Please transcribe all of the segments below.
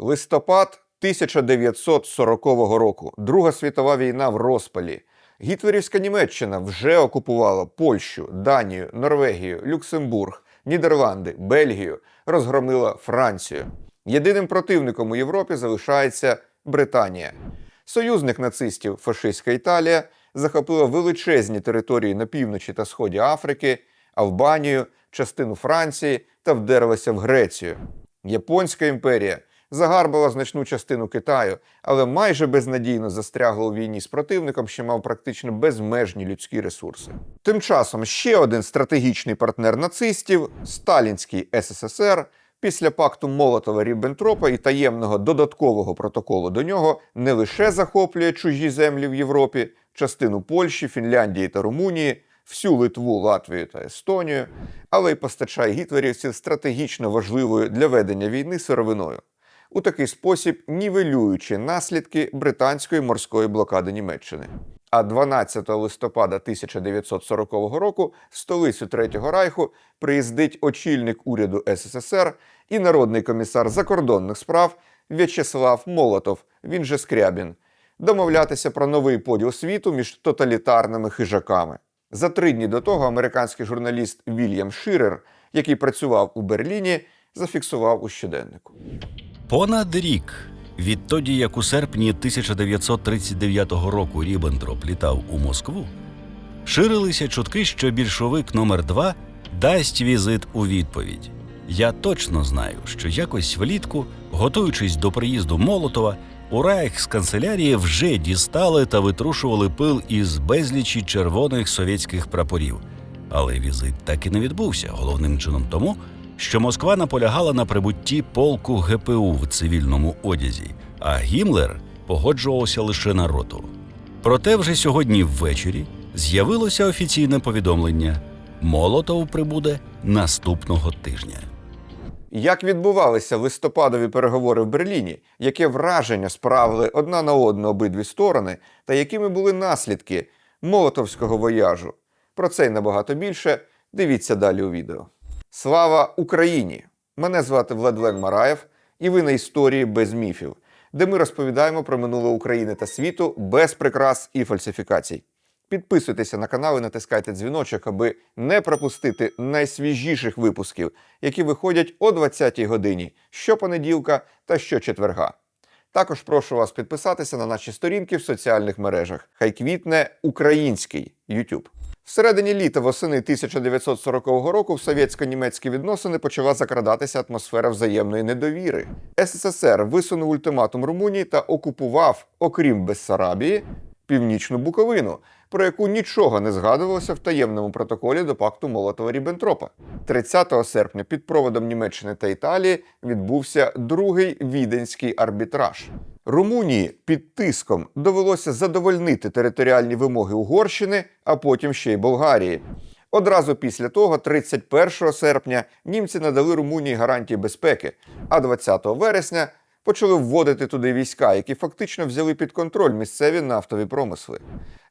Листопад 1940 року. Друга світова війна в розпалі. Гітлерівська Німеччина вже окупувала Польщу, Данію, Норвегію, Люксембург, Нідерланди, Бельгію, розгромила Францію. Єдиним противником у Європі залишається Британія. Союзник нацистів фашистська Італія захопила величезні території на півночі та сході Африки, Албанію, частину Франції та вдерлася в Грецію. Японська імперія загарбала значну частину Китаю, але майже безнадійно застрягла у війні з противником, що мав практично безмежні людські ресурси. Тим часом ще один стратегічний партнер нацистів Сталінський СССР. Після пакту Молотова Ріббентропа і таємного додаткового протоколу до нього не лише захоплює чужі землі в Європі, частину Польщі, Фінляндії та Румунії, всю Литву, Латвію та Естонію, але й постачає гітлерівців стратегічно важливою для ведення війни сировиною. У такий спосіб нівелюючи наслідки британської морської блокади Німеччини. А 12 листопада 1940 року в столицю Третього Райху приїздить очільник уряду СССР і народний комісар закордонних справ В'ячеслав Молотов, він же Скрябін, домовлятися про новий поділ світу між тоталітарними хижаками. За три дні до того американський журналіст Вільям Ширер, який працював у Берліні, зафіксував у щоденнику. Понад рік відтоді, як у серпні 1939 року Ріббентроп літав у Москву, ширилися чутки, що більшовик номер 2 дасть візит у відповідь. Я точно знаю, що якось влітку, готуючись до приїзду Молотова, у Райхсканцелярії вже дістали та витрушували пил із безлічі червоних совєтських прапорів. Але візит так і не відбувся, головним чином тому, що Москва наполягала на прибутті полку ГПУ в цивільному одязі, а Гімлер погоджувався лише на роту. Проте вже сьогодні ввечері з'явилося офіційне повідомлення: Молотов прибуде наступного тижня. Як відбувалися листопадові переговори в Берліні, яке враження справили одна на одну обидві сторони, та якими були наслідки молотовського вояжу? Про це й набагато більше. Дивіться далі у відео. Слава Україні! Мене звати Владлен Мараєв, і ви на історії без міфів, де ми розповідаємо про минуле України та світу без прикрас і фальсифікацій. Підписуйтеся на канал і натискайте дзвіночок, аби не пропустити найсвіжіших випусків, які виходять о 20-й годині щопонеділка та щочетверга. Також прошу вас підписатися на наші сторінки в соціальних мережах. Хай квітне український YouTube. Всередині літа восени 1940 року в совєтсько-німецькі відносини почала закрадатися атмосфера взаємної недовіри. СССР висунув ультиматум Румунії та окупував, окрім Бессарабії, північну Буковину, про яку нічого не згадувалося в таємному протоколі до пакту Молотова Ріббентропа. 30 серпня під проводом Німеччини та Італії відбувся другий віденський арбітраж. Румунії під тиском довелося задовольнити територіальні вимоги Угорщини, а потім ще й Болгарії. Одразу після того, 31 серпня, німці надали Румунії гарантії безпеки, а 20 вересня почали вводити туди війська, які фактично взяли під контроль місцеві нафтові промисли.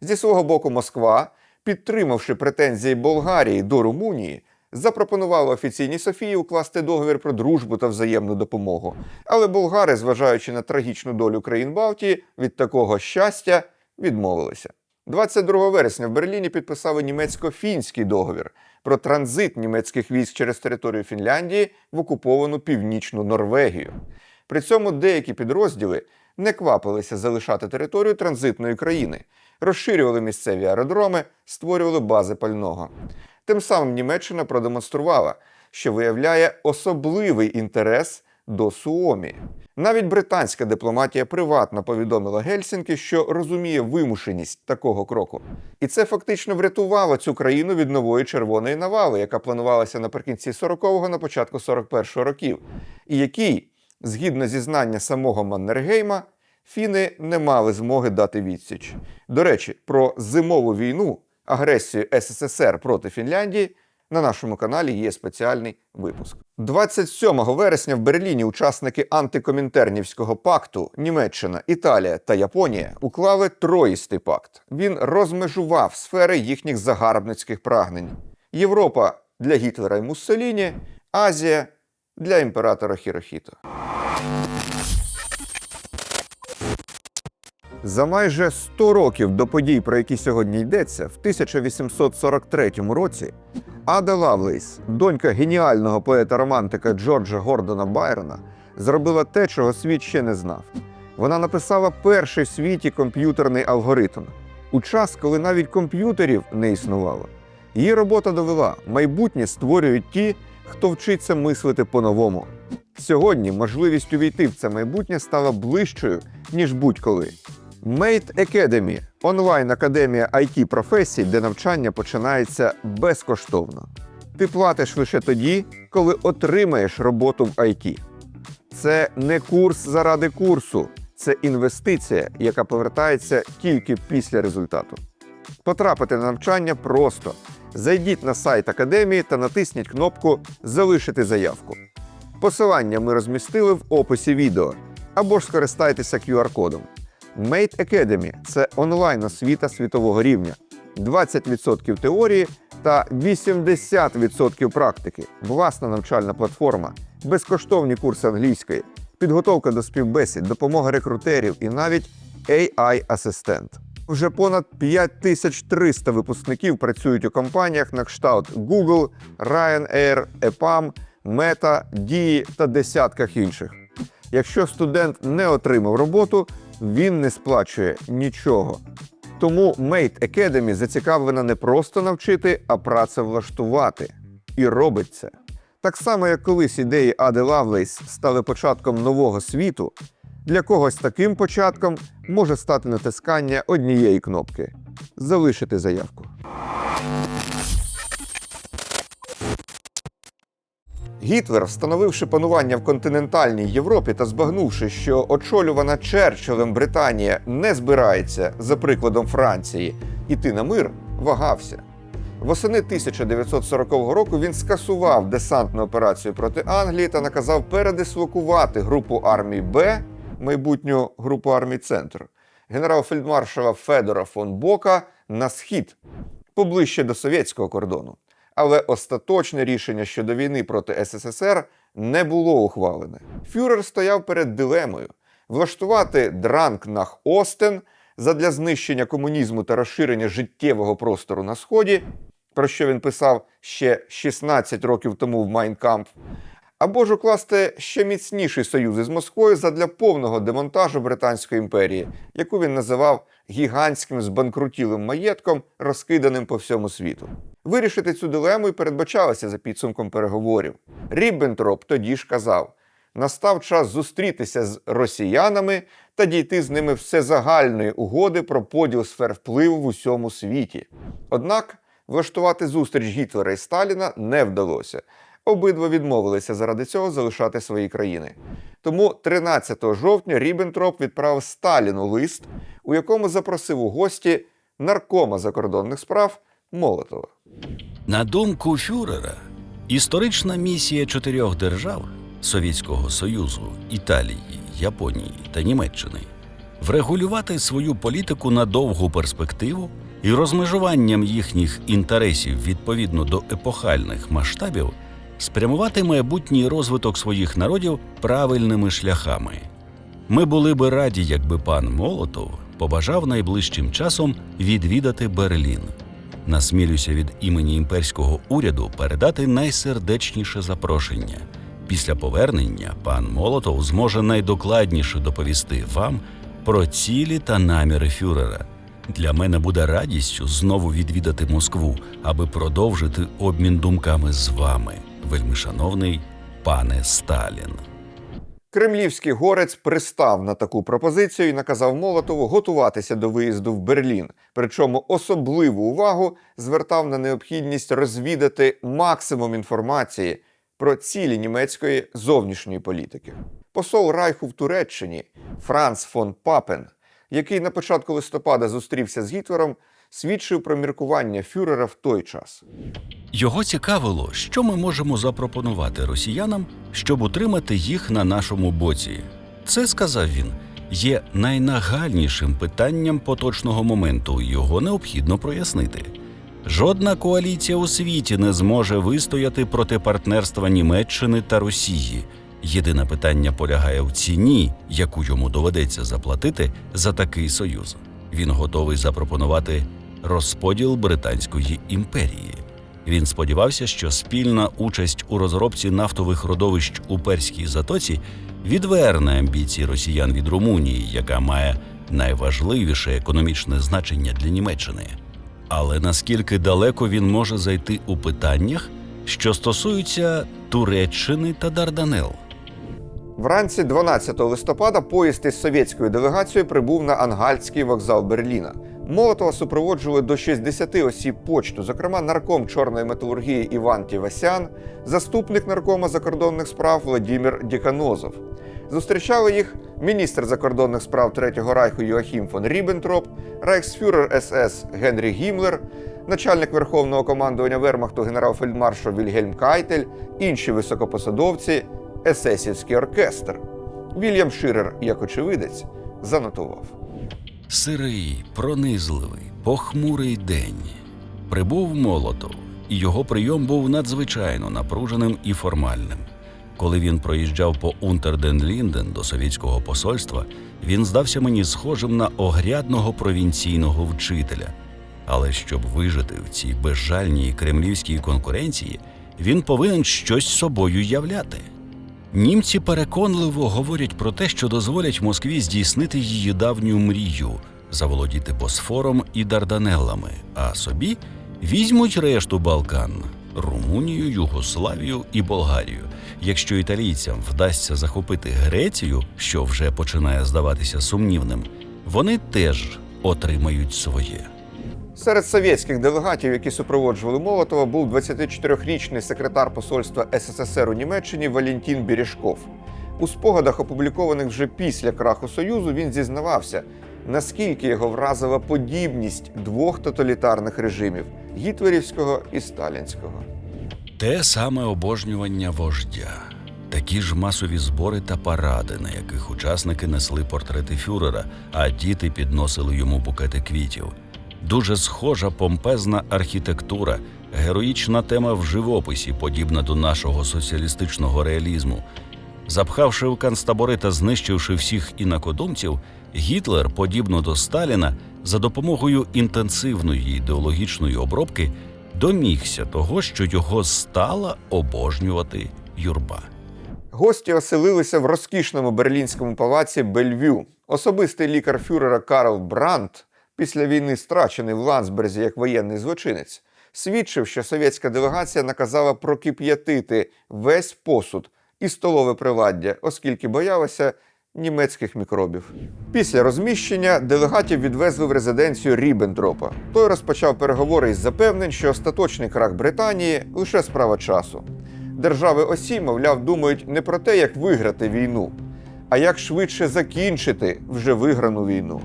Зі свого боку, Москва, підтримавши претензії Болгарії до Румунії, запропонувала офіційній Софії укласти договір про дружбу та взаємну допомогу. Але болгари, зважаючи на трагічну долю країн Балтії, від такого щастя відмовилися. 22 вересня в Берліні підписали німецько-фінський договір про транзит німецьких військ через територію Фінляндії в окуповану північну Норвегію. При цьому деякі підрозділи не квапилися залишати територію транзитної країни, розширювали місцеві аеродроми, створювали бази пального. Тим самим Німеччина продемонструвала, що виявляє особливий інтерес до Суомі. Навіть британська дипломатія приватно повідомила Гельсінкі, що розуміє вимушеність такого кроку. І це фактично врятувало цю країну від нової червоної навали, яка планувалася наприкінці 40-го, на початку 41-го років, і якій, згідно зізнання самого Маннергейма, фіни не мали змоги дати відсіч. До речі, про зимову війну, агресію СССР проти Фінляндії на нашому каналі є спеціальний випуск. 27 вересня в Берліні учасники антикомінтернівського пакту Німеччина, Італія та Японія уклали троїстий пакт. Він розмежував сфери їхніх загарбницьких прагнень. Європа для Гітлера і Муссоліні, Азія для імператора Хірохіто. За майже 100 років до подій, про які сьогодні йдеться, в 1843 році Ада Лавлейс, донька геніального поета-романтика Джорджа Гордона Байрона, зробила те, чого світ ще не знав. Вона написала перший в світі комп'ютерний алгоритм у час, коли навіть комп'ютерів не існувало. Її робота довела, майбутнє створюють ті, хто вчиться мислити по-новому. Сьогодні можливість увійти в це майбутнє стала ближчою, ніж будь-коли. Mate Academy – онлайн-академія it професій, де навчання починається безкоштовно. Ти платиш лише тоді, коли отримаєш роботу в IT. Це не курс заради курсу, це інвестиція, яка повертається тільки після результату. Потрапити на навчання просто. Зайдіть на сайт академії та натисніть кнопку Залишити заявку. Посилання ми розмістили в описі відео або ж скористайтеся QR-кодом. Mate Academy – це онлайн-освіта світового рівня, 20% теорії та 80% практики, власна навчальна платформа, безкоштовні курси англійської, підготовка до співбесід, допомога рекрутерів і навіть AI-асистент. Вже понад 5300 випускників працюють у компаніях на кшталт Google, Ryanair, EPAM, Meta, Дії та десятках інших. Якщо студент не отримав роботу, він не сплачує нічого. Тому Mate Academy зацікавлена не просто навчити, а працевлаштувати. І робить це. Так само, як колись ідеї Ади Лавлейс стали початком нового світу, для когось таким початком може стати натискання однієї кнопки залишити заявку. Гітлер, встановивши панування в континентальній Європі та збагнувши, що очолювана Черчиллем Британія не збирається, за прикладом Франції, іти на мир, вагався. Восени 1940 року він скасував десантну операцію проти Англії та наказав передислокувати групу армій Б, майбутню групу армій Центр, генерал-фельдмаршала Федора фон Бока на схід, поближче до совєтського кордону. Але остаточне рішення щодо війни проти СССР не було ухвалене. Фюрер стояв перед дилемою влаштувати дранк нах Остен задля знищення комунізму та розширення життєвого простору на сході, про що він писав ще 16 років тому в Майнкамп, або ж укласти ще міцніший союз із Москвою задля повного демонтажу Британської імперії, яку він називав гігантським збанкрутілим маєтком, розкиданим по всьому світу. Вирішити цю дилему і передбачалося за підсумком переговорів. Ріббентроп тоді ж казав: настав час зустрітися з росіянами та дійти з ними всезагальної угоди про поділ сфер впливу в усьому світі. Однак влаштувати зустріч Гітлера і Сталіна не вдалося. Обидва відмовилися заради цього залишати свої країни. Тому 13 жовтня Ріббентроп відправив Сталіну лист, у якому запросив у гості наркома закордонних справ Молотова. На думку фюрера, історична місія чотирьох держав Совєтського Союзу, Італії, Японії та Німеччини врегулювати свою політику на довгу перспективу і розмежуванням їхніх інтересів відповідно до епохальних масштабів спрямувати майбутній розвиток своїх народів правильними шляхами. Ми були би раді, якби пан Молотов побажав найближчим часом відвідати Берлін. Насмілюся від імені імперського уряду передати найсердечніше запрошення. Після повернення пан Молотов зможе найдокладніше доповісти вам про цілі та наміри фюрера. Для мене буде радістю знову відвідати Москву, аби продовжити обмін думками з вами, вельмишановний пане Сталін. Кремлівський горець пристав на таку пропозицію і наказав Молотову готуватися до виїзду в Берлін. Причому особливу увагу звертав на необхідність розвідати максимум інформації про цілі німецької зовнішньої політики. Посол Райху в Туреччині Франц фон Папен, який на початку листопада зустрівся з Гітлером, свідчив про міркування фюрера в той час. Його цікавило, що ми можемо запропонувати росіянам, щоб утримати їх на нашому боці. Це сказав він. Є найнагальнішим питанням поточного моменту. Його необхідно прояснити. Жодна коаліція у світі не зможе вистояти проти партнерства Німеччини та Росії. Єдине питання полягає в ціні, яку йому доведеться заплатити за такий союз. Він готовий запропонувати розподіл Британської імперії. Він сподівався, що спільна участь у розробці нафтових родовищ у Перській затоці відверне амбіції росіян від Румунії, яка має найважливіше економічне значення для Німеччини. Але наскільки далеко він може зайти у питаннях, що стосуються Туреччини та Дарданел? Вранці 12 листопада поїзд із совєтською делегацією прибув на Ангальський вокзал Берліна. Молотова супроводжували до 60 осіб почту, зокрема нарком чорної металургії Іван Тівасян, заступник наркома закордонних справ Владимир Діканозов. Зустрічали їх міністр закордонних справ Третього Райху Йоахім фон Ріббентроп, рейхсфюрер СС Генрі Гіммлер, начальник Верховного командування Вермахту генерал-фельдмаршал Вільгельм Кайтель, інші високопосадовці, есесівський оркестр. Вільям Ширер, як очевидець, занотував. Сирий, пронизливий, похмурий день. Прибув Молотов, і його прийом був надзвичайно напруженим і формальним. Коли він проїжджав по Унтерден-Лінден до совєтського посольства, він здався мені схожим на огрядного провінційного вчителя. Але щоб вижити в цій безжальній кремлівській конкуренції, він повинен щось собою являти. Німці переконливо говорять про те, що дозволять Москві здійснити її давню мрію заволодіти Босфором і Дарданеллами, а собі візьмуть решту Балкан Румунію, Югославію і Болгарію. Якщо італійцям вдасться захопити Грецію, що вже починає здаватися сумнівним, вони теж отримають своє. Серед совєтських делегатів, які супроводжували Молотова, був 24-річний секретар посольства СССР у Німеччині Валентін Бережков. У спогадах, опублікованих вже після краху Союзу, він зізнавався, наскільки його вразила подібність двох тоталітарних режимів гітлерівського і сталінського. Те саме обожнювання вождя, такі ж масові збори та паради, на яких учасники несли портрети фюрера, а діти підносили йому букети квітів. Дуже схожа помпезна архітектура, героїчна тема в живописі, подібна до нашого соціалістичного реалізму. Запхавши в канцтабори та знищивши всіх інакодумців, Гітлер, подібно до Сталіна, за допомогою інтенсивної ідеологічної обробки домігся того, що його стала обожнювати юрба. Гості оселилися в розкішному берлінському палаці Бельвю. Особистий лікар фюрера Карл Брандт, після війни страчений в Ландсберзі як воєнний злочинець, свідчив, що совєтська делегація наказала прокип'ятити весь посуд і столове приладдя, оскільки боялася німецьких мікробів. Після розміщення делегатів відвезли в резиденцію Ріббентропа. Той розпочав переговори із запевнень, що остаточний крах Британії лише справа часу. Держави осі, мовляв, думають не про те, як виграти війну, а як швидше закінчити вже виграну війну.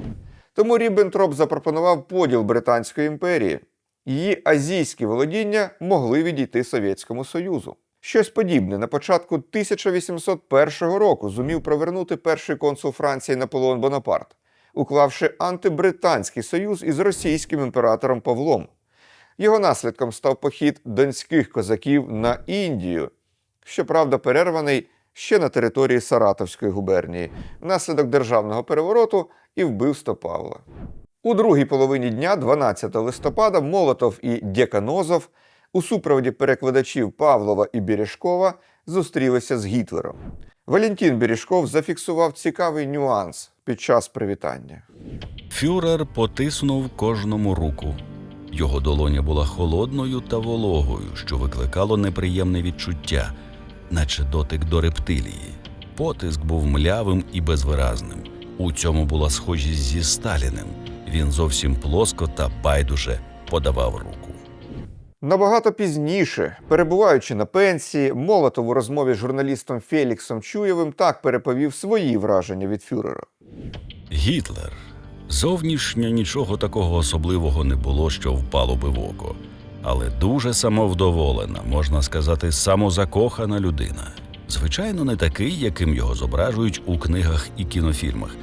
Тому Ріббентроп запропонував поділ Британської імперії. Її азійські володіння могли відійти Совєтському Союзу. Щось подібне на початку 1801 року зумів провернути перший консул Франції Наполеон Бонапарт, уклавши антибританський союз із російським імператором Павлом. Його наслідком став похід донських козаків на Індію, щоправда, перерваний ще на території Саратовської губернії, внаслідок державного перевороту і вбивства Павла. У другій половині дня, 12 листопада, Молотов і Дєканозов у супроводі перекладачів Павлова і Бережкова зустрілися з Гітлером. Валентин Бережков зафіксував цікавий нюанс під час привітання. Фюрер потиснув кожному руку. Його долоня була холодною та вологою, що викликало неприємне відчуття, наче дотик до рептилії. Потиск був млявим і безвиразним. У цьому була схожість зі Сталіним. Він зовсім плоско та байдуже подавав руку. Набагато пізніше, перебуваючи на пенсії, Молотов у розмові з журналістом Феліксом Чуєвим так переповів свої враження від фюрера. Гітлер. Зовнішньо нічого такого особливого не було, що впало би в око, але дуже самовдоволена, можна сказати, самозакохана людина. Звичайно, не такий, яким його зображують у книгах і кінофільмах.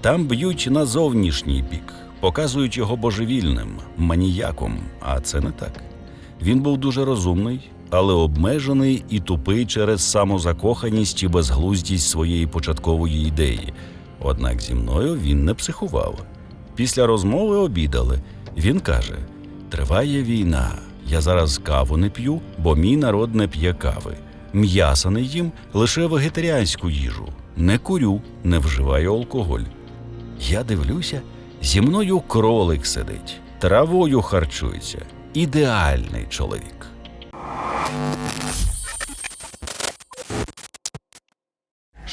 Там б'ють на зовнішній бік, показують його божевільним, маніяком, а це не так. Він був дуже розумний, але обмежений і тупий через самозакоханість і безглуздість своєї початкової ідеї. Однак зі мною він не психував. Після розмови обідали. Він каже: Триває війна. Я зараз каву не п'ю, бо мій народ не п'є кави. М'яса не їм лише вегетаріанську їжу. Не курю, не вживаю алкоголь. Я дивлюся, зі мною кролик сидить, травою харчується. Ідеальний чоловік.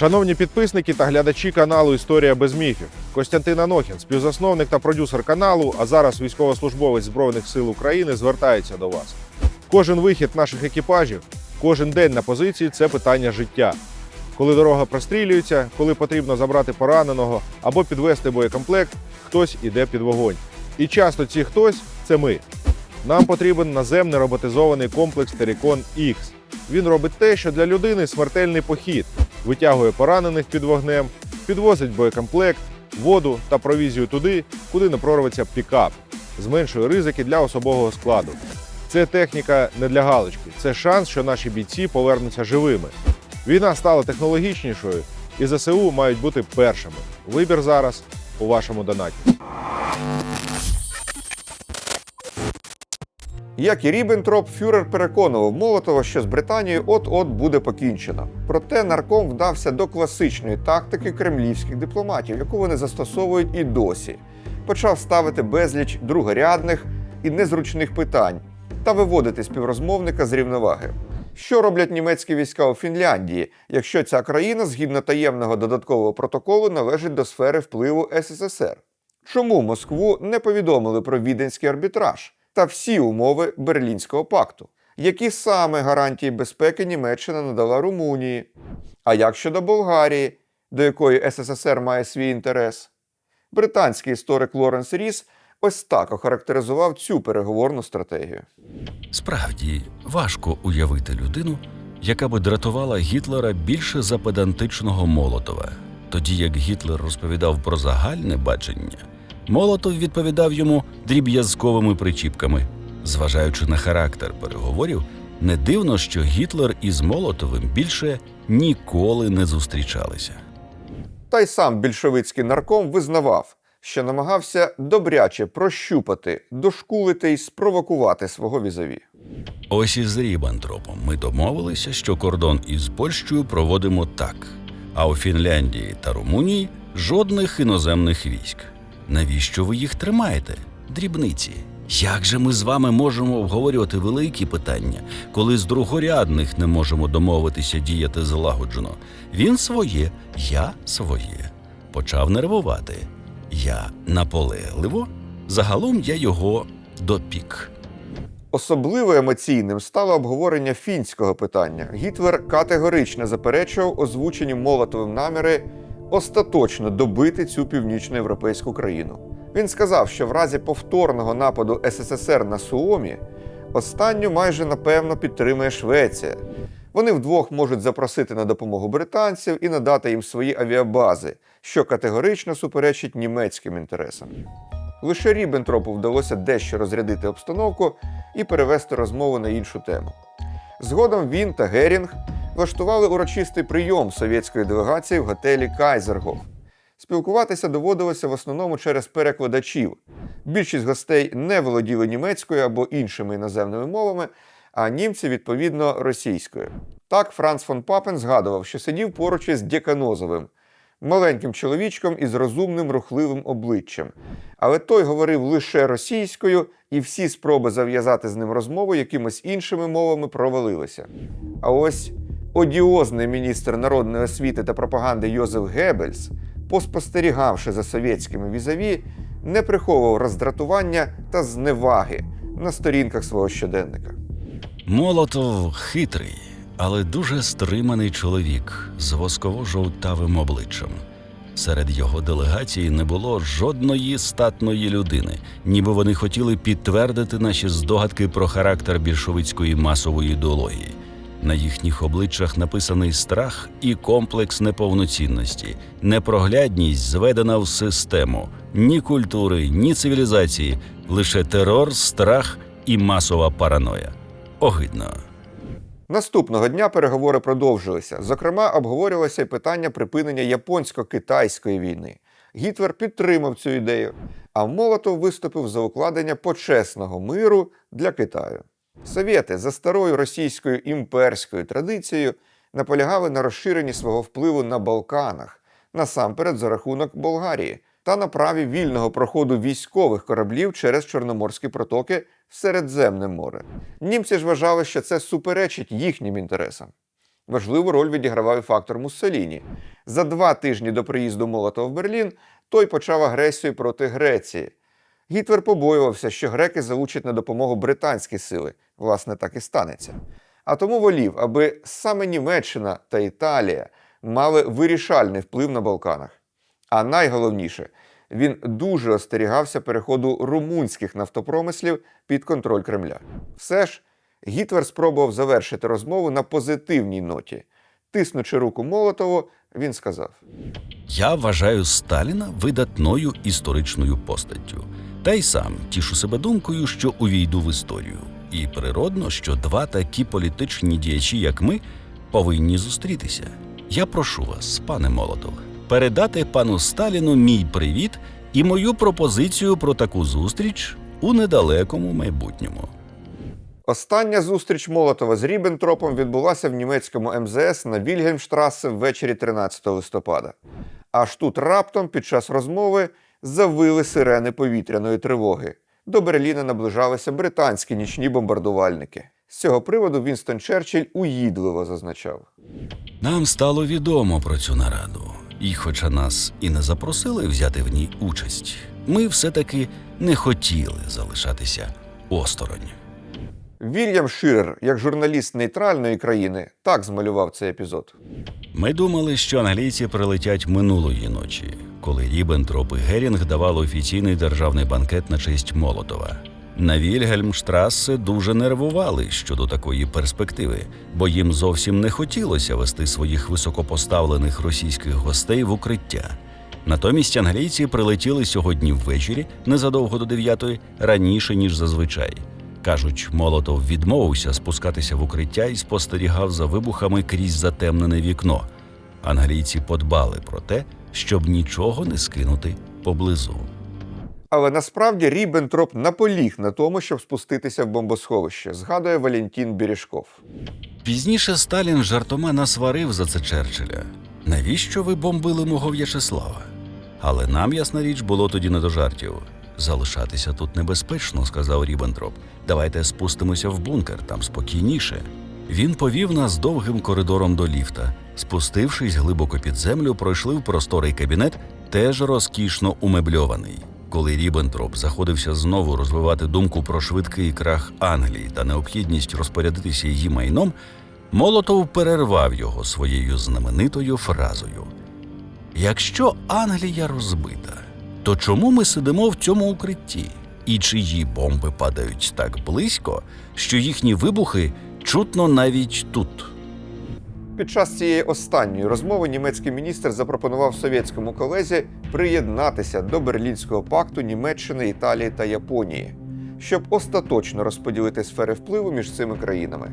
Шановні підписники та глядачі каналу Історія без міфів. Костянтин Анохін, співзасновник та продюсер каналу, а зараз військовослужбовець Збройних сил України, звертається до вас. Кожен вихід наших екіпажів, кожен день на позиції це питання життя. Коли дорога прострілюється, коли потрібно забрати пораненого або підвести боєкомплект, хтось іде під вогонь. І часто ці хтось це ми. Нам потрібен наземний роботизований комплекс Терікон X. Він робить те, що для людини смертельний похід, витягує поранених під вогнем, підвозить боєкомплект, воду та провізію туди, куди не прорветься пікап, зменшує ризики для особового складу. Це техніка не для галочки, це шанс, що наші бійці повернуться живими. Війна стала технологічнішою, і ЗСУ мають бути першими. Вибір зараз у вашому донаті. Як і Ріббентроп, фюрер переконував Молотова, що з Британією от-от буде покінчено. Проте нарком вдався до класичної тактики кремлівських дипломатів, яку вони застосовують і досі. Почав ставити безліч другорядних і незручних питань та виводити співрозмовника з рівноваги. Що роблять німецькі війська у Фінляндії, якщо ця країна згідно таємного додаткового протоколу належить до сфери впливу СССР? Чому Москву не повідомили про віденський арбітраж та всі умови Берлінського пакту? Які саме гарантії безпеки Німеччина надала Румунії? А як щодо Болгарії, до якої СССР має свій інтерес? Британський історик Лоренс Ріс ось так охарактеризував цю переговорну стратегію. Справді важко уявити людину, яка би дратувала Гітлера більше за педантичного Молотова. Тоді як Гітлер розповідав про загальне бачення, Молотов відповідав йому дріб'язковими причіпками. Зважаючи на характер переговорів, не дивно, що Гітлер із Молотовим більше ніколи не зустрічалися. Та й сам більшовицький нарком визнавав, що намагався добряче прощупати, дошкулити і спровокувати свого візаві. Ось із Ріббентропом ми домовилися, що кордон із Польщею проводимо так, а у Фінляндії та Румунії жодних іноземних військ. Навіщо ви їх тримаєте? Дрібниці. Як же ми з вами можемо обговорювати великі питання, коли з другорядних не можемо домовитися діяти злагоджено? Він своє, я своє. Почав нервувати. Я наполегливо, загалом я його допік. Особливо емоційним стало обговорення фінського питання. Гітлер категорично заперечував озвучені Молотовим наміри остаточно добити цю північноєвропейську країну. Він сказав, що в разі повторного нападу СССР на Суомі останню майже напевно підтримує Швеція. Вони вдвох можуть запросити на допомогу британців і надати їм свої авіабази, що категорично суперечить німецьким інтересам. Лише Ріббентропу вдалося дещо розрядити обстановку і перевести розмову на іншу тему. Згодом він та Герінг влаштували урочистий прийом совєтської делегації в готелі Кайзергоф. Спілкуватися доводилося в основному через перекладачів. Більшість гостей не володіли німецькою або іншими іноземними мовами, а німці, відповідно, російською. Так Франц фон Папен згадував, що сидів поруч із Дєканозовим, маленьким чоловічком із розумним рухливим обличчям. Але той говорив лише російською, і всі спроби зав'язати з ним розмову якимись іншими мовами провалилися. А ось одіозний міністр народної освіти та пропаганди Йозеф Геббельс, поспостерігавши за совєтськими візаві, не приховував роздратування та зневаги на сторінках свого щоденника. Молотов хитрий, але дуже стриманий чоловік з восково-жовтавим обличчям. Серед його делегації не було жодної статної людини, ніби вони хотіли підтвердити наші здогадки про характер більшовицької масової ідеології. На їхніх обличчях написаний страх і комплекс неповноцінності, непроглядність зведена в систему, ні культури, ні цивілізації, лише терор, страх і масова параноя. Огидно. Наступного дня переговори продовжилися. Зокрема, обговорювалося й питання припинення японсько-китайської війни. Гітлер підтримав цю ідею, а Молотов виступив за укладення почесного миру для Китаю. Совєти за старою російською імперською традицією наполягали на розширенні свого впливу на Балканах, насамперед за рахунок Болгарії, та на праві вільного проходу військових кораблів через Чорноморські протоки в Середземне море. Німці ж вважали, що це суперечить їхнім інтересам. Важливу роль відігравав і фактор Муссоліні. За два тижні до приїзду Молотова в Берлін той почав агресію проти Греції. Гітлер побоювався, що греки залучать на допомогу британські сили. Власне, так і станеться. А тому волів, аби саме Німеччина та Італія мали вирішальний вплив на Балканах. А найголовніше, він дуже остерігався переходу румунських нафтопромислів під контроль Кремля. Все ж, Гітлер спробував завершити розмову на позитивній ноті. Тиснучи руку Молотову, він сказав: Я вважаю Сталіна видатною історичною постаттю. Та й сам тішу себе думкою, що увійду в історію. І природно, що два такі політичні діячі, як ми, повинні зустрітися. Я прошу вас, пане Молотов, передати пану Сталіну мій привіт і мою пропозицію про таку зустріч у недалекому майбутньому. Остання зустріч Молотова з Ріббентропом відбулася в німецькому МЗС на Вільгельмштрасе ввечері 13 листопада. Аж тут раптом під час розмови завили сирени повітряної тривоги. До Берліна наближалися британські нічні бомбардувальники. З цього приводу Вінстон Черчилль уїдливо зазначав. Нам стало відомо про цю нараду, і хоча нас і не запросили взяти в ній участь, ми все-таки не хотіли залишатися осторонь. Вільям Ширер, як журналіст нейтральної країни, так змалював цей епізод. Ми думали, що англійці прилетять минулої ночі, коли Ріббентроп і Герінг давали офіційний державний банкет на честь Молотова. На Вільгельмштрассе дуже нервували щодо такої перспективи, бо їм зовсім не хотілося вести своїх високопоставлених російських гостей в укриття. Натомість англійці прилетіли сьогодні ввечері, незадовго до дев'ятої, раніше ніж зазвичай. Кажуть, Молотов відмовився спускатися в укриття і спостерігав за вибухами крізь затемнене вікно. Англійці подбали про те, щоб нічого не скинути поблизу. Але насправді Ріббентроп наполіг на тому, щоб спуститися в бомбосховище, згадує Валентін Бірішков. Пізніше Сталін жартома насварив за це Черчилля. Навіщо ви бомбили мого В'ячеслава? Але нам, ясна річ, було тоді не до жартів. Залишатися тут небезпечно, сказав Ріббентроп. Давайте спустимося в бункер, там спокійніше. Він повів нас довгим коридором до ліфта. Спустившись глибоко під землю, пройшли в просторий кабінет, теж розкішно умебльований. Коли Ріббентроп заходився знову розвивати думку про швидкий крах Англії та необхідність розпорядитися її майном, Молотов перервав його своєю знаменитою фразою: Якщо Англія розбита, то чому ми сидимо в цьому укритті? І чиї бомби падають так близько, що їхні вибухи чутно навіть тут? Під час цієї останньої розмови німецький міністр запропонував совєтському колезі приєднатися до Берлінського пакту Німеччини, Італії та Японії, щоб остаточно розподілити сфери впливу між цими країнами.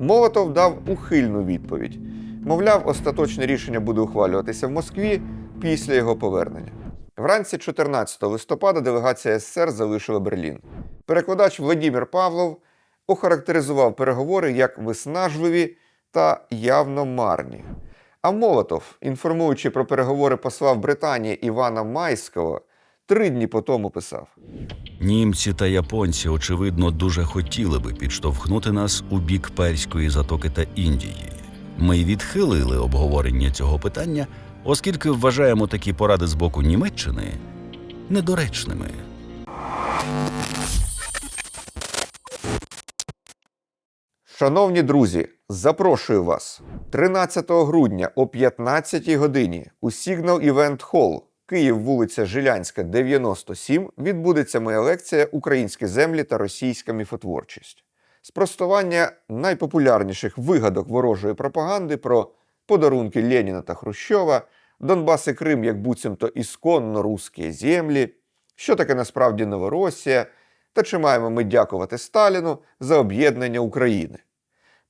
Молотов дав ухильну відповідь. Мовляв, остаточне рішення буде ухвалюватися в Москві після його повернення. Вранці 14 листопада делегація СССР залишила Берлін. Перекладач Владимир Павлов охарактеризував переговори як виснажливі та явно марні. А Молотов, інформуючи про переговори посла в Британії Івана Майського, три дні по тому писав: Німці та японці, очевидно, дуже хотіли би підштовхнути нас у бік Перської затоки та Індії. Ми відхилили обговорення цього питання, оскільки вважаємо такі поради з боку Німеччини недоречними. Шановні друзі, запрошую вас 13 грудня о 15 годині у Signal Event Hall, Київ, вулиця Жилянська, 97, відбудеться моя лекція Українські землі та російська міфотворчість. Спростування найпопулярніших вигадок ворожої пропаганди про подарунки Леніна та Хрущова, Донбас і Крим як буцімто ісконно русські землі, що таке насправді Новоросія, та чи маємо ми дякувати Сталіну за об'єднання України.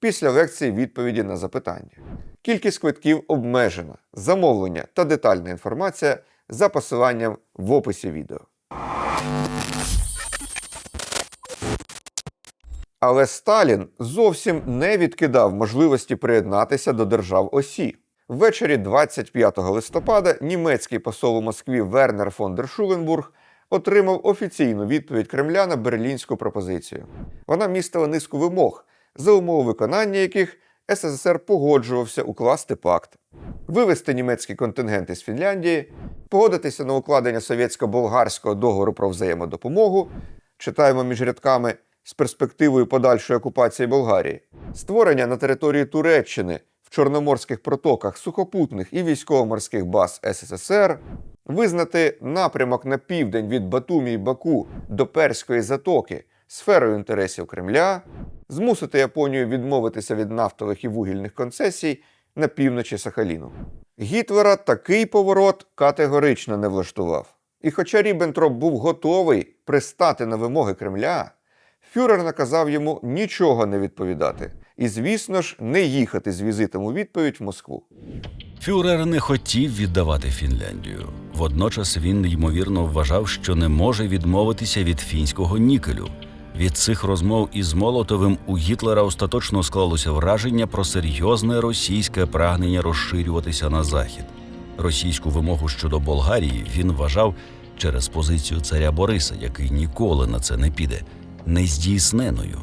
Після лекції відповіді на запитання. Кількість квитків обмежена. Замовлення та детальна інформація за посиланням в описі відео. Але Сталін зовсім не відкидав можливості приєднатися до держав Осі. Ввечері 25 листопада німецький посол у Москві Вернер фон дер Шуленбург отримав офіційну відповідь Кремля на берлінську пропозицію. Вона містила низку вимог, за умови виконання яких СССР погоджувався укласти пакт, вивести німецький контингент із Фінляндії, погодитися на укладення совєтсько-болгарського договору про взаємодопомогу, читаємо між рядками з перспективою подальшої окупації Болгарії, створення на території Туреччини в чорноморських протоках сухопутних і військово-морських баз СССР, визнати напрямок на південь від Батумі й Баку до Перської затоки сферою інтересів Кремля, змусити Японію відмовитися від нафтових і вугільних концесій на півночі Сахаліну. Гітлера такий поворот категорично не влаштував. І хоча Ріббентроп був готовий пристати на вимоги Кремля, фюрер наказав йому нічого не відповідати і, звісно ж, не їхати з візитом у відповідь в Москву. Фюрер не хотів віддавати Фінляндію. Водночас він ймовірно вважав, що не може відмовитися від фінського нікелю. Від цих розмов із Молотовим у Гітлера остаточно склалося враження про серйозне російське прагнення розширюватися на захід. Російську вимогу щодо Болгарії він вважав через позицію царя Бориса, який ніколи на це не піде, нездійсненою.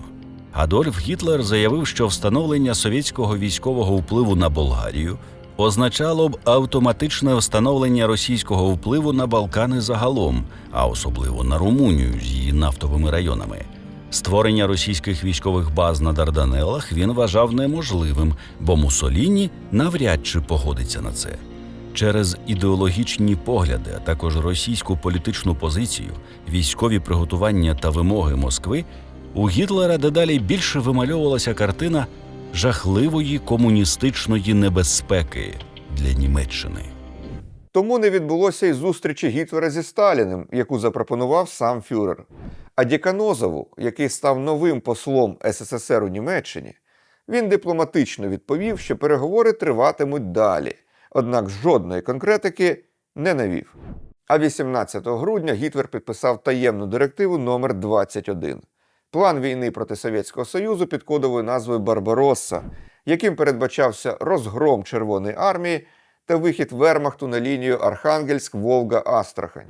Адольф Гітлер заявив, що встановлення совєтського військового впливу на Болгарію означало б автоматичне встановлення російського впливу на Балкани загалом, а особливо на Румунію з її нафтовими районами. Створення російських військових баз на Дарданелах він вважав неможливим, бо Мусоліні навряд чи погодиться на це. Через ідеологічні погляди, а також російську політичну позицію, військові приготування та вимоги Москви, у Гітлера дедалі більше вимальовувалася картина жахливої комуністичної небезпеки для Німеччини. Тому не відбулося й зустрічі Гітлера зі Сталіним, яку запропонував сам фюрер. А Діканозову, який став новим послом СССР у Німеччині, він дипломатично відповів, що переговори триватимуть далі, однак жодної конкретики не навів. А 18 грудня Гітлер підписав таємну директиву номер 21 план війни проти Совєтського Союзу під кодовою назвою Барбаросса, яким передбачався розгром Червоної армії та вихід Вермахту на лінію Архангельськ-Волга-Астрахань.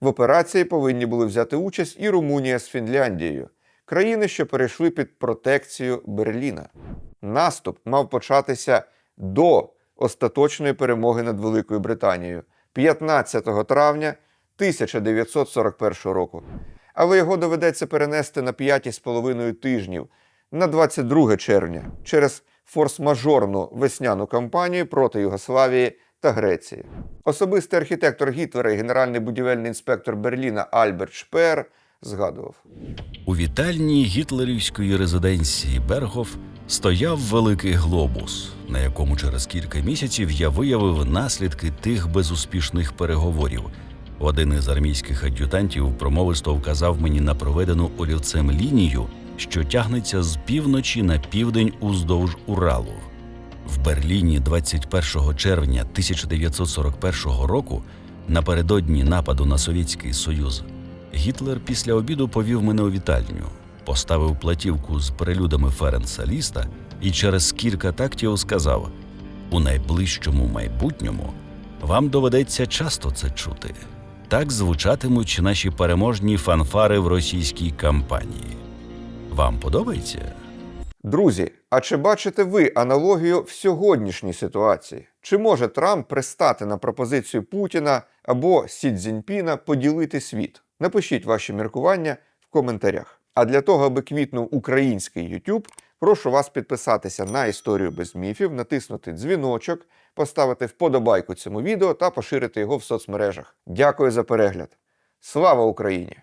В операції повинні були взяти участь і Румунія з Фінляндією, країни, що перейшли під протекцію Берліна. Наступ мав початися до остаточної перемоги над Великою Британією 15 травня 1941 року. Але його доведеться перенести на 5,5 тижнів на 22 червня через форс-мажорну весняну кампанію проти Югославії та Греції. Особистий архітектор Гітлера і генеральний будівельний інспектор Берліна Альберт Шпеер згадував. У вітальні гітлерівської резиденції Бергоф стояв великий глобус, на якому через кілька місяців я виявив наслідки тих безуспішних переговорів. Один із армійських ад'ютантів промовисто вказав мені на проведену олівцем лінію, що тягнеться з півночі на південь уздовж Уралу. В Берліні 21 червня 1941 року, напередодні нападу на Совєтський Союз, Гітлер після обіду повів мене у вітальню, поставив платівку з перелюдами Ференца Ліста і через кілька тактів сказав: у найближчому майбутньому вам доведеться часто це чути. Так звучатимуть наші переможні фанфари в російській кампанії. Вам подобається? Друзі, а чи бачите ви аналогію в сьогоднішній ситуації? Чи може Трамп пристати на пропозицію Путіна або Сі Цзіньпіна поділити світ? Напишіть ваші міркування в коментарях. А для того, аби квітнув український YouTube, прошу вас підписатися на історію без міфів, натиснути дзвіночок, поставити вподобайку цьому відео та поширити його в соцмережах. Дякую за перегляд. Слава Україні!